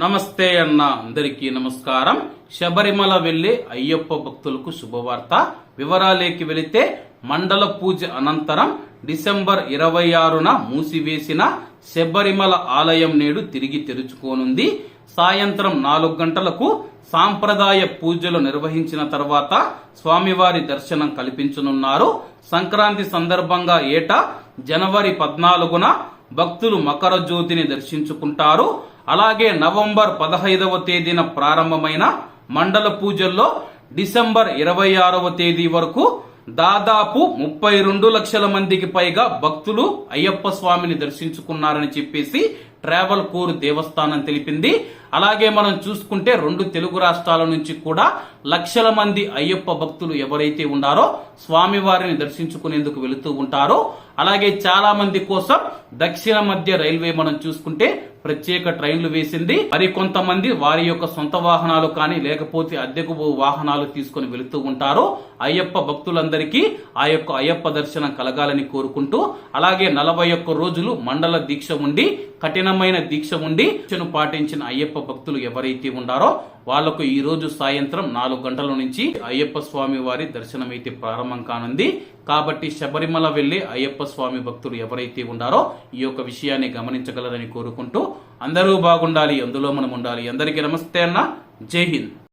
నమస్తే అన్న అందరికీ నమస్కారం. శబరిమల వెళ్ళే అయ్యప్ప భక్తులకు శుభవార్త. వివరాలేకి వెళితే మండల పూజ అనంతరం డిసెంబర్ ఇరవై ఆరున మూసివేసిన శబరిమల ఆలయం నేడు తిరిగి తెరుచుకోనుంది. సాయంత్రం నాలుగు గంటలకు సాంప్రదాయ పూజలు నిర్వహించిన తర్వాత స్వామివారి దర్శనం కల్పించనున్నారు. సంక్రాంతి సందర్భంగా ఏటా జనవరి పద్నాలుగున భక్తులు మకర జ్యోతిని దర్శించుకుంటారు. అలాగే నవంబర్ పదహైదవ తేదీన ప్రారంభమైన మండల పూజల్లో డిసెంబర్ ఇరవై ఆరవ తేదీ వరకు దాదాపు ముప్పై రెండు లక్షల మందికి పైగా భక్తులు అయ్యప్ప స్వామిని దర్శించుకున్నారని చెప్పేసి ట్రావెల్ కోర్ దేవస్థానం తెలిపింది. అలాగే మనం చూసుకుంటే రెండు తెలుగు రాష్ట్రాల నుంచి కూడా లక్షల మంది అయ్యప్ప భక్తులు ఎవరైతే ఉన్నారో స్వామివారిని దర్శించుకునేందుకు వెళుతూ ఉంటారో అలాగే చాలా మంది కోసం దక్షిణ మధ్య రైల్వే మనం చూసుకుంటే ప్రత్యేక ట్రైన్లు వేసింది. మరి కొంతమంది వారి యొక్క సొంత వాహనాలు కానీ లేకపోతే అద్దెకు వాహనాలు తీసుకొని వెళుతూ ఉంటారు అయ్యప్ప భక్తులందరికీ ఆ యొక్క అయ్యప్ప దర్శనం కలగాలని కోరుకుంటూ అలాగే నలభై ఒక్క రోజులు మండల దీక్ష ఉండి కఠిన కఠినమైన దీక్ష ఉండి దీక్షను పాటించిన అయ్యప్ప భక్తులు ఎవరైతే ఉన్నారో వాళ్ళకు ఈ రోజు సాయంత్రం నాలుగు గంటల నుంచి అయ్యప్ప స్వామి వారి దర్శనం అయితే ప్రారంభం కానుంది. కాబట్టి శబరిమల వెళ్ళి అయ్యప్ప స్వామి భక్తులు ఎవరైతే ఉన్నారో ఈ యొక్క విషయాన్ని గమనించగలరని కోరుకుంటూ అందరూ బాగుండాలి అందులో మనం ఉండాలి. అందరికీ నమస్తే అన్న. జై హింద్.